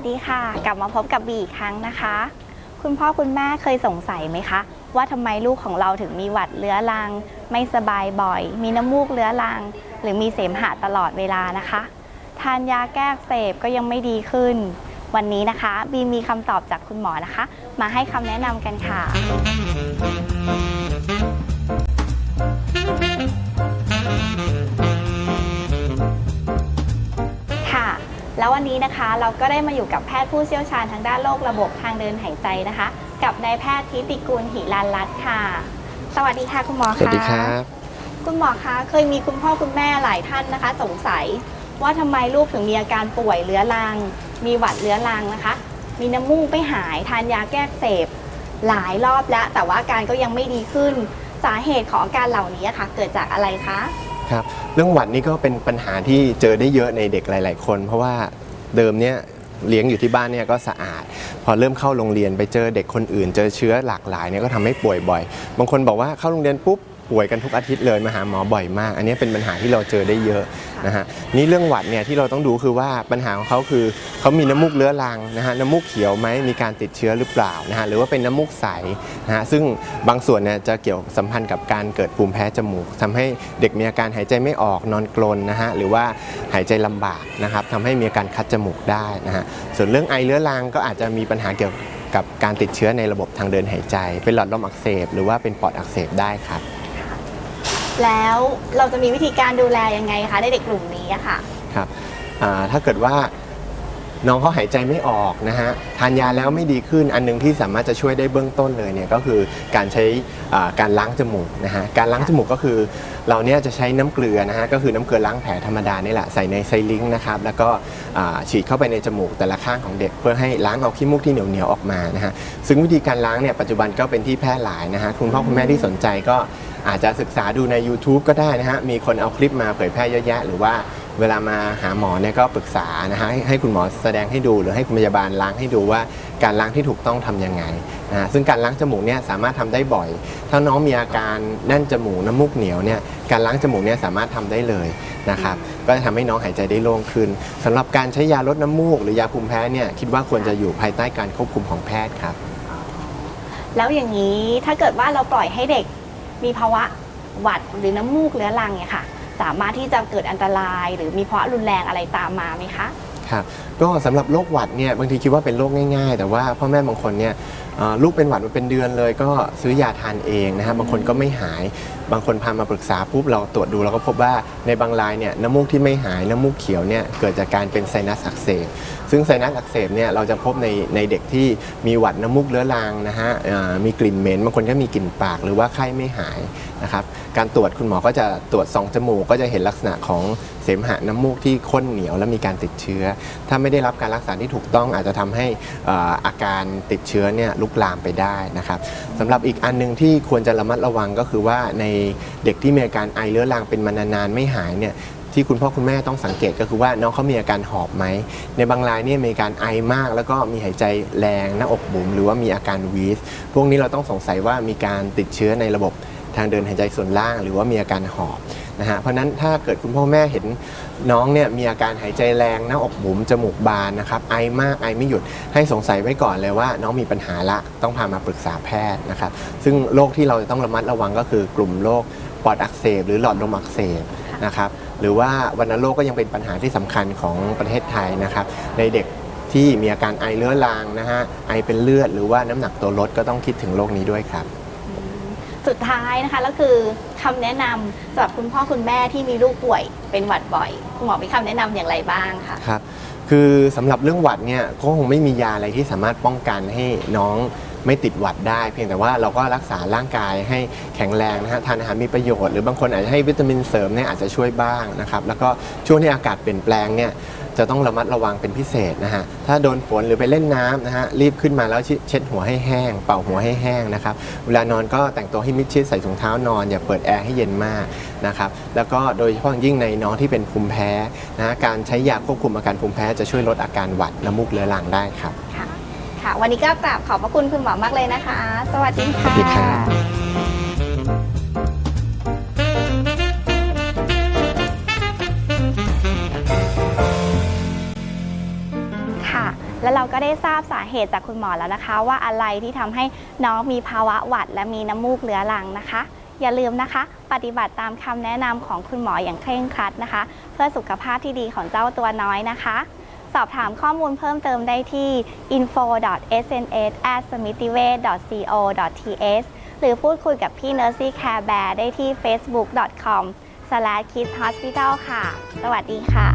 วัสดีค่ะ กลับมาพบกับบีอีกครั้งนะคะ คุณพ่อคุณแม่เคยสงสัยไหมคะ ว่าทำไมลูกของเราถึงมีหวัดเรื้อรัง ไม่สบายบ่อย มีน้ำมูกเรื้อรัง หรือมีเสมหะตลอดเวลานะคะ ทานยาแก้อักเสบก็ยังไม่ดีขึ้น วันนี้นะคะ บีมีคำตอบจากคุณหมอนะคะ มาให้คำแนะนำกันค่ะ แล้ววันนี้นะคะเราก็ได้มาอยู่กับแพทย์ผู้เชี่ยวชาญทางด้านโรคระบบทางเดินหายใจนะคะ กับนายแพทย์ทิติกูลหิรันรัตน์ค่ะ สวัสดีค่ะคุณหมอสวัสคะดีครับ คุณหมอคะเคยมีคุณพ่อคุณแม่หลายท่านนะคะ สงสัยว่าทำไมลูกถึงมีอาการป่วยเรื้อรัง มีหวัดเรื้อรังนะคะ มีน้ำมูกไม่หายทานยาแก้อักเสบหลายรอบแล้ว แต่ว่าอาการก็ยังไม่ดีขึ้น สาเหตุของอาการเหล่านี้ค่ะ เกิดจากอะไรคะ ครับเรื่องหวัดนี่ก็เป็นปัญหาที่เจอได้เยอะในเด็กหลาย ๆ คน เพราะว่าเดิมเนี่ยเลี้ยงอยู่ที่บ้านเนี่ยก็สะอาด พอเริ่มเข้าโรงเรียนไปเจอเด็กคนอื่น เจอเชื้อหลากหลายเนี่ยก็ทำให้ป่วยบ่อย บางคนบอกว่าเข้าโรงเรียนปุ๊บ ป่วยกันทุกอาทิตย์เลยมาหาหมอบ่อยมาก อันนี้เป็นปัญหาที่เราเจอได้เยอะนะฮะนี่เรื่องหวัดเนี่ยที่เราต้องดูคือว่าปัญหาของเขาคือเขามีน้ำมูกเรื้อรังนะฮะน้ำมูกเขียวไหมมีการติดเชื้อหรือเปล่านะฮะหรือว่าเป็นน้ำมูกใสนะฮะซึ่งบางส่วนเนี่ยจะเกี่ยวสัมพันธ์กับการเกิดภูมิแพ้จมูกทำให้เด็กมีอาการหายใจไม่ออกนอนกรนนะฮะหรือว่าหายใจลำบากนะครับทำให้มีอาการคัดจมูกได้นะฮะส่วนเรื่องไอเรื้อรังก็อาจจะมีปัญหาเกี่ยวกับการติดเชื้อในระบบทางเดินหายใจ เป็นหลอดลมอักเสบ หรือว่าเป็นปอดอักเสบได้ครับ แล้วเราจะมีวิธีการดูแลยังไงคะในเด็กกลุ่มนี้อะค่ะ ครับอ่าถ้าเกิดว่าน้องเขาหายใจไม่ออกนะฮะทานยาแล้วไม่ดีขึ้นอันหนึงที่สามารถจะช่วยได้เบื้องต้นเลยเนี่ยก็คือการใช้อ่าการล้างจมูกนะฮะการล้างจมูกก็คือ เราเนี่ยจะใช้น้ำเกลือนะฮะก็คือน้ำเกลือล้างแผลธรรมดานี่แหละใส่ในไซลิงค์นะครับแล้วก็อ่าฉีดเข้าไปในจมูกแต่ละข้างของเด็ก เพื่อให้ล้างเอาขี้มูกที่เหนียวเหนียวๆออกมานะฮะซึ่งวิธีการล้างเนี่ยปัจจุบันก็เป็นที่แพร่หลายนะฮะคุณพ่อคุณแม่ที่สนใจก็ อาจจะศึกษาดูใน YouTube ก็ได้นะฮะ มีคนเอาคลิปมาเผยแพร่เยอะแยะ หรือว่าเวลามาหาหมอเนี่ยก็ปรึกษานะฮะให้ให้คุณหมอแสดงให้ดูหรือให้คุณพยาบาลล้างให้ดูว่าการล้างที่ถูกต้องทำยังไงนะฮะซึ่งการล้างจมูกเนี่ยสามารถทำได้บ่อย ถ้าน้องมีอาการแน่นจมูกน้ำมูกเหนียวเนี่ยการล้างจมูกเนี่ยสามารถทำได้เลยนะครับก็จะทำให้น้องหายใจได้โล่งขึ้นสำหรับการใช้ยาลดน้ำมูก หรือยาภูมิแพ้เนี่ยคิดว่าควรจะอยู่ภายใต้การควบคุมของแพทย์ครับแล้วอย่างนี้ถ้าเกิดว่าเราปล่อยให้เด็ก มีภาวะหวัดหรือน้ำมูกเรื้อรังเนี่ยค่ะ สามารถที่จะเกิดอันตราย หรือมีภาวะรุนแรงอะไรตามมาไหมคะ ครับก็สำหรับโรคหวัดเนี่ยบางทีคิดว่าเป็นโรคง่ายๆ แต่ว่าพ่อแม่บางคนเนี่ยลูกเป็นหวัดมาเป็นเดือนเลย ก็ซื้อยาทานเองนะฮะบางคนก็ไม่หาย บางคนพามาปรึกษาปุ๊บเราตรวจดูเราก็พบว่าในบางรายเนี่ยน้ำมูกที่ไม่หายน้ำมูกเขียวเนี่ยเกิดจากการเป็นไซนัสอักเสบซึ่งไซนัสอักเสบเนี่ยเราจะพบในในเด็กที่มีหวัดน้ำมูกเรื้อรังนะฮะมีกลิ่นเหม็นบางคนก็มีกลิ่นปากหรือว่าไข้ไม่หายนะครับการตรวจคุณหมอก็จะตรวจสองจมูกก็จะเห็นลักษณะของเสมหะน้ำมูกที่ข้นเหนียวและมีการติดเชื้อ ถ้าไม่ได้รับการรักษาที่ถูกต้องอาจจะทำให้อาการติดเชื้อเนี่ยลุกลามไปได้นะครับสำหรับอีกอันหนึงที่ควรจะระมัดระวังก็คือว่าในเด็กที่มีอาการไอเรื้อรังเป็นมานานๆไม่หายเนี่ยที่คุณพ่อคุณแม่ต้องสังเกตก็คือว่าน้องเขามีอาการหอบไหม ในบางรายเนี่ยมีการไอมาก แล้วก็มีหายใจแรงหน้าอกบุ๋มหรือว่ามีอาการวีสพวกนี้เราต้องสงสัยว่ามีการติดเชื้อในระบบทางเดินหายใจส่วนล่าง หรือว่ามีอาการหอบ นะฮะเพราะนั้นถ้าเกิดคุณพ่อแม่เห็นน้องเนี่ยมีอาการหายใจแรงหน้าอกบุ๋มจมูกบานนะครับไอมากไอไม่หยุดให้สงสัยไว้ก่อนเลยว่า น้องมีปัญหาละต้องพามาปรึกษาแพทย์นะครับซึ่งโรคที่เราจะต้องระมัดระวังก็คือกลุ่มโรคปอดอักเสบ หรือหลอดลมอักเสบนะครับหรือว่าวัณโรคก็ยังเป็นปัญหาที่สำคัญของประเทศไทยนะครับในเด็กที่มีอาการไอเรื้อรังนะฮะไอเป็นเลือดหรือว่าน้ำหนักตัวลดก็ต้องคิดถึงโรคนี้ด้วยครับ สุดท้ายนะคะแล้วคือคำแนะนำสำหรับคุณพ่อคุณแม่ที่มีลูกป่วยเป็นหวัดบ่อยคุณหมอมีคำแนะนำอย่างไรบ้างคะครับคือสำหรับเรื่องหวัดเนี่ยก็คงไม่มียาอะไรที่สามารถป้องกันให้น้อง ไม่ติดหวัดได้ เพียงแต่ว่าเราก็รักษาร่างกายให้แข็งแรงนะฮะทานอาหารมีประโยชน์หรือบางคนอาจจะให้วิตามินเสริมเนี่ยอาจจะช่วยบ้างนะครับแล้วก็ช่วงที่อากาศเปลี่ยนแปลงเนี่ยจะต้องระมัดระวังเป็นพิเศษนะฮะ ถ้าโดนฝนหรือไปเล่นน้ำนะฮะ รีบขึ้นมาแล้วเช็ดหัวให้แห้ง เป่าหัวให้แห้งนะครับ เวลานอนก็แต่งตัวให้มิดชิดใส่ถุงเท้านอน อย่าเปิดแอร์ให้เย็นมากนะครับ แล้วก็โดยเฉพาะยิ่งในน้องที่เป็นภูมิแพ้นะฮะการใช้ยาควบคุมอาการภูมิแพ้จะช่วยลดอาการหวัดน้ำมูกเรื้อรังได้ครับ ค่ะ วันนี้ก็กราบขอบพระคุณคุณหมอมากเลยนะคะ สวัสดีค่ะครัแล้วเราก็ได้ทราบสาเหตุจากคุณหมอแล้วนะคะ ว่าอะไรที่ทำให้น้องมีภาวะหวัด และมีน้ำมูกเลื้อรังนะคะ อย่าลืมนะคะ ปฏิบัติตามคำแนะนำของคุณหมออย่างเคร่งครัดนะคะ เพื่อสุขภาพที่ดีของเจ้าตัวน้อยนะคะ สอบถามข้อมูลเพิ่มเติมได้ที่ info.sns@smithway.co.th หรือพูดคุยกับพี่ Nursery Care Bear ได้ที่ facebook.com/kidhospital ค่ะ สวัสดีค่ะ